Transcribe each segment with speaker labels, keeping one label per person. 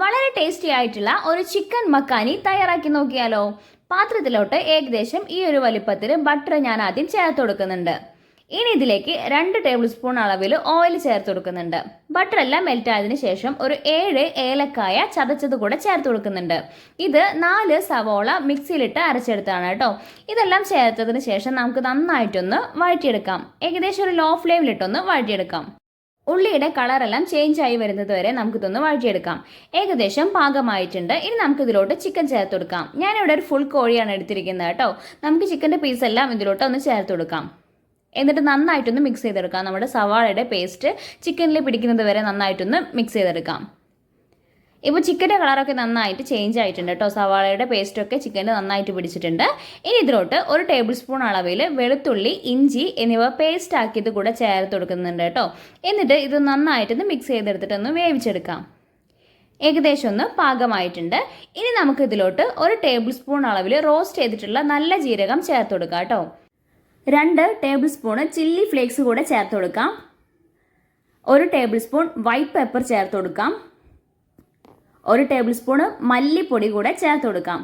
Speaker 1: വളരെ ടേസ്റ്റി ആയിട്ടുള്ള ഒരു ചിക്കൻ മക്കാനി തയ്യാറാക്കി നോക്കിയാലോ? പാത്രത്തിലോട്ട് ഏകദേശം ഈ ഒരു വലിപ്പത്തിൽ ബട്ടർ ഞാൻ ആദ്യം ചേർത്ത് കൊടുക്കുന്നുണ്ട്. ഇനി ഇതിലേക്ക് രണ്ട് ടേബിൾ സ്പൂൺ അളവിൽ ഓയിൽ ചേർത്ത് കൊടുക്കുന്നുണ്ട്. ബട്ടർ എല്ലാം മെൽറ്റ് ആയതിന് ശേഷം ഒരു ഏഴ് ഏലക്കായ ചതച്ചത് കൂടെ ചേർത്ത് കൊടുക്കുന്നുണ്ട്. ഇത് നാല് സവോള മിക്സിയിലിട്ട് അരച്ചെടുത്താണ് കേട്ടോ. ഇതെല്ലാം ചേർത്തതിന് ശേഷം നമുക്ക് നന്നായിട്ടൊന്ന് വഴറ്റിയെടുക്കാം. ഏകദേശം ഒരു ലോ ഫ്ലെയിമിലിട്ടൊന്ന് വഴറ്റിയെടുക്കാം. ഉള്ളിയുടെ കളറെല്ലാം ചേഞ്ച് ആയി വരുന്നത് വരെ നമുക്കിതൊന്ന് വഴറ്റിയെടുക്കാം. ഏകദേശം പാകമായിട്ടുണ്ട്. ഇനി നമുക്ക് ഇതിലോട്ട് ചിക്കൻ ചേർത്ത് കൊടുക്കാം. ഞാനിവിടെ ഒരു ഫുൾ കോഴിയാണ് എടുത്തിരിക്കുന്നത് കേട്ടോ. നമുക്ക് ചിക്കന്റെ പീസ് എല്ലാം ഇതിലോട്ട് ഒന്ന് ചേർത്ത് കൊടുക്കാം. എന്നിട്ട് നന്നായിട്ടൊന്ന് മിക്സ് ചെയ്തെടുക്കാം. നമ്മുടെ സവാളയുടെ പേസ്റ്റ് ചിക്കനിൽ പിടിക്കുന്നത് വരെ നന്നായിട്ടൊന്ന് മിക്സ് ചെയ്തെടുക്കാം. ഇപ്പോൾ ചിക്കന്റെ കളറൊക്കെ നന്നായിട്ട് ചേഞ്ച് ആയിട്ടുണ്ട് കേട്ടോ സവാളയുടെ പേസ്റ്റൊക്കെ ചിക്കനിൽ നന്നായിട്ട് പിടിച്ചിട്ടുണ്ട്. ഇനി ഇതിലോട്ട് ഒരു ടേബിൾ സ്പൂൺ അളവിൽ വെളുത്തുള്ളി ഇഞ്ചി എന്നിവ പേസ്റ്റ് ആക്കിയത് കൂടെ ചേർത്ത് കൊടുക്കുന്നുണ്ട് കേട്ടോ എന്നിട്ട് ഇത് നന്നായിട്ടൊന്ന് മിക്സ് ചെയ്തെടുത്തിട്ടൊന്ന് വേവിച്ചെടുക്കാം. ഏകദേശം ഒന്ന് പാകമായിട്ടുണ്ട്. ഇനി നമുക്ക് ഇതിലോട്ട് ഒരു ടേബിൾ സ്പൂൺ അളവിൽ റോസ്റ്റ് ചെയ്തിട്ടുള്ള നല്ല ജീരകം ചേർത്ത് കൊടുക്കാം കേട്ടോ രണ്ട് ടേബിൾ സ്പൂണ് ചില്ലി ഫ്ലേക്സ് കൂടെ ചേർത്ത് കൊടുക്കാം. ഒരു ടേബിൾ സ്പൂൺ വൈറ്റ് പെപ്പർ ചേർത്ത് കൊടുക്കാം. ഒരു ടേബിൾ സ്പൂണ് മല്ലിപ്പൊടി കൂടെ ചേർത്ത് കൊടുക്കാം.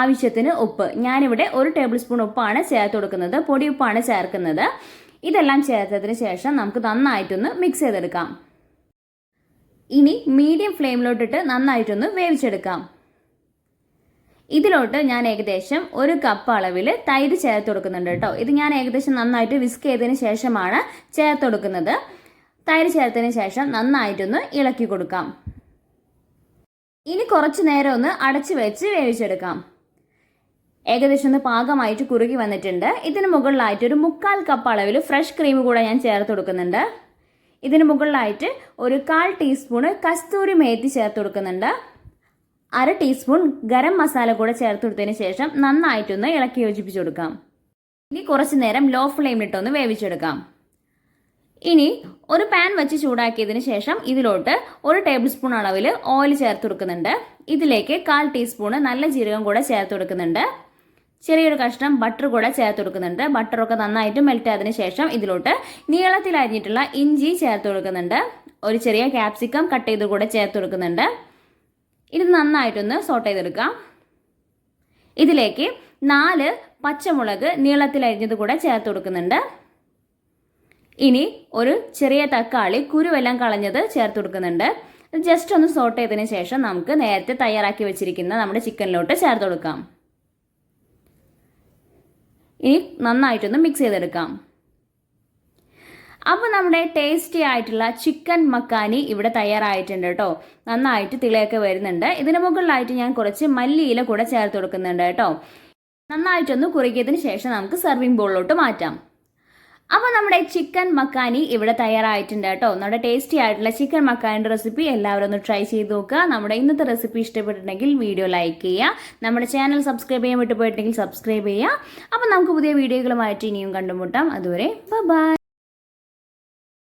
Speaker 1: ആവശ്യത്തിന് ഉപ്പ്. ഞാനിവിടെ ഒരു ടേബിൾ സ്പൂൺ ഉപ്പാണ് ചേർത്ത് കൊടുക്കുന്നത്. പൊടി ഉപ്പാണ് ചേർക്കുന്നത്. ഇതെല്ലാം ചേർത്തതിന് ശേഷം നമുക്ക് നന്നായിട്ടൊന്ന് മിക്സ് ചെയ്തെടുക്കാം. ഇനി മീഡിയം ഫ്ലെയിമിലോട്ടിട്ട് നന്നായിട്ടൊന്ന് വേവിച്ചെടുക്കാം. ഇതിലോട്ട് ഞാൻ ഏകദേശം ഒരു കപ്പ് അളവിൽ തൈര് ചേർത്ത് കൊടുക്കുന്നുണ്ട് കേട്ടോ. ഇത് ഞാൻ ഏകദേശം നന്നായിട്ട് വിസ്ക് ചെയ്തതിന് ശേഷമാണ് ചേർത്ത് കൊടുക്കുന്നത്. തൈര് ചേർത്തതിന് ശേഷം നന്നായിട്ടൊന്ന് ഇളക്കി കൊടുക്കാം. ഇനി കുറച്ച് നേരം ഒന്ന് അടച്ചു വെച്ച് വേവിച്ചെടുക്കാം. ഏകദേശം ഒന്ന് പാകമായിട്ട് കുറുകി വന്നിട്ടുണ്ട്. ഇതിന് മുകളിലായിട്ട് ഒരു മുക്കാൽ കപ്പ് അളവിൽ ഫ്രഷ് ക്രീം കൂടെ ഞാൻ ചേർത്ത് കൊടുക്കുന്നുണ്ട്. ഇതിന് മുകളിലായിട്ട് ഒരു കാൽ ടീസ്പൂണ് കസ്തൂരി മേത്തി ചേർത്ത് കൊടുക്കുന്നുണ്ട്. അര ടീസ്പൂൺ ഗരം മസാല കൂടെ ചേർത്ത് കൊടുത്തതിന് ശേഷം നന്നായിട്ടൊന്ന് ഇളക്കി യോജിപ്പിച്ചു കൊടുക്കാം. ഇനി കുറച്ച് നേരം ലോ ഫ്ലെയിമിലിട്ടൊന്ന് വേവിച്ചെടുക്കാം. ഇനി ഒരു പാൻ വെച്ച് ചൂടാക്കിയതിന് ശേഷം ഇതിലോട്ട് ഒരു ടേബിൾ സ്പൂൺ അളവിൽ ഓയിൽ ചേർത്ത് കൊടുക്കുന്നുണ്ട്. ഇതിലേക്ക് കാൽ ടീസ്പൂൺ നല്ല ജീരകം കൂടെ ചേർത്ത് കൊടുക്കുന്നുണ്ട്. ചെറിയൊരു കഷ്ണം ബട്ടർ കൂടെ ചേർത്ത് കൊടുക്കുന്നുണ്ട്. ബട്ടറൊക്കെ നന്നായിട്ട് മെൽറ്റ് ആയതിനു ശേഷം ഇതിലോട്ട് നീളത്തിൽ അരിഞ്ഞിട്ടുള്ള ഇഞ്ചി ചേർത്ത് കൊടുക്കുന്നുണ്ട്. ഒരു ചെറിയ ക്യാപ്സിക്കം കട്ട് ചെയ്ത് കൂടെ ചേർത്ത് കൊടുക്കുന്നുണ്ട്. ഇത് നന്നായിട്ടൊന്ന് സോട്ട് ചെയ്തെടുക്കാം. ഇതിലേക്ക് നാല് പച്ചമുളക് നീളത്തിൽ അരിഞ്ഞത് കൂടെ ചേർത്ത് കൊടുക്കുന്നുണ്ട്. ഇനി ഒരു ചെറിയ തക്കാളി കുരുവെല്ലാം കളഞ്ഞത് ചേർത്ത് കൊടുക്കുന്നുണ്ട്. ജസ്റ്റ് ഒന്ന് സോട്ട് ചെയ്തതിന് ശേഷം നമുക്ക് നേരത്തെ തയ്യാറാക്കി വെച്ചിരിക്കുന്ന നമ്മുടെ ചിക്കനിലോട്ട് ചേർത്ത് കൊടുക്കാം. ഇനി നന്നായിട്ടൊന്ന് മിക്സ് ചെയ്തെടുക്കാം. അപ്പോൾ നമ്മുടെ ടേസ്റ്റി ആയിട്ടുള്ള ചിക്കൻ മക്കാനി ഇവിടെ തയ്യാറായിട്ടുണ്ട് കേട്ടോ. നന്നായിട്ട് തിളയൊക്കെ വരുന്നുണ്ട്. ഇതിന് മുകളിലായിട്ട് ഞാൻ കുറച്ച് മല്ലിയില കൂടെ ചേർത്ത് കൊടുക്കുന്നുണ്ട് കേട്ടോ. നന്നായിട്ടൊന്ന് കുറുകിയതിന് ശേഷം നമുക്ക് സെർവിങ് ബോളിലോട്ട് മാറ്റാം. അപ്പോൾ നമ്മുടെ ചിക്കൻ മക്കാനി ഇവിടെ തയ്യാറായിട്ടുണ്ട് കേട്ടോ. നമ്മുടെ ടേസ്റ്റി ആയിട്ടുള്ള ചിക്കൻ മക്കാനിന്റെ റെസിപ്പി എല്ലാവരും ഒന്ന് ട്രൈ ചെയ്ത് നോക്കുക. നമ്മുടെ ഇന്നത്തെ റെസിപ്പി ഇഷ്ടപ്പെട്ടിട്ടുണ്ടെങ്കിൽ വീഡിയോ ലൈക്ക് ചെയ്യുക. നമ്മുടെ ചാനൽ സബ്സ്ക്രൈബ് ചെയ്യാൻ വിട്ടുപോയിട്ടുണ്ടെങ്കിൽ സബ്സ്ക്രൈബ് ചെയ്യുക. അപ്പോൾ നമുക്ക് പുതിയ വീഡിയോകളുമായിട്ട് ഇനിയും കണ്ടുമുട്ടാം. അതുവരെ ബൈ